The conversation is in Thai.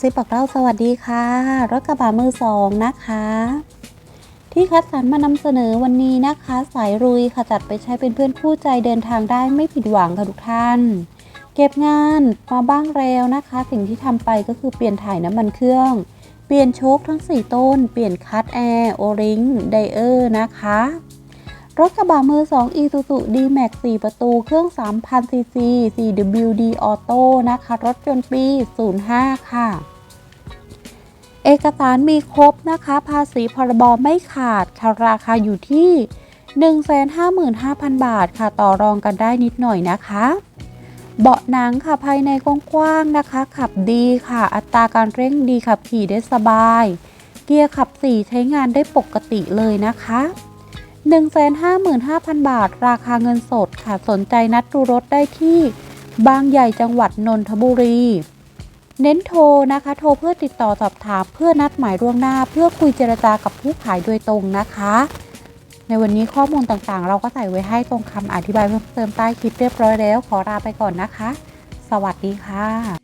ซิบบอกเล่าสวัสดีค่ะ รถกระบะมือสองนะคะ ที่คัดสรรมานำเสนอวันนี้นะคะ สายรุยค่ะจัดไปใช้เป็นเพื่อนคู่ใจเดินทางได้ไม่ผิดหวังค่ะทุกท่าน เก็บงานมาบ้างแล้วนะคะ สิ่งที่ทำไปก็คือเปลี่ยนถ่ายน้ำมันเครื่อง เปลี่ยนโชคทั้ง 4 ต้น เปลี่ยนคัตแอร์โอริงไดเออร์นะคะ รถกระบะมือ2 Isuzu D-Max 4 ประตู เครื่อง 3,000 cc 4WD Auto นะคะ รถยนต์ปี 05 ค่ะ เอกสารมีครบนะคะ ภาษีพรบไม่ขาดค่ะราคาอยู่ที่ 155,000 บาทค่ะ ต่อรองกันได้นิดหน่อยนะคะ เบาะหนังค่ะภายในกว้างๆนะคะ ขับดีค่ะ อัตราการเร่งดีขับขี่ได้สบาย เกียร์ขับ 4 ใช้งานได้ปกติเลยนะคะ 155,000 บาท ราคาเงินสดค่ะ สนใจนัดดูรถได้ที่ บางใหญ่จังหวัดนนทบุรี เน้นโทรนะคะ โทรเพื่อติดต่อสอบถามเพื่อนัดหมายล่วงหน้า เพื่อคุยเจรจากับผู้ขายโดยตรงนะคะ ในวันนี้ข้อมูลต่างๆ เราก็ใส่ไว้ให้ตรงคำอธิบายเพิ่มเติมใต้คลิปเรียบร้อยแล้ว ขอลาไปก่อนนะคะ สวัสดีค่ะ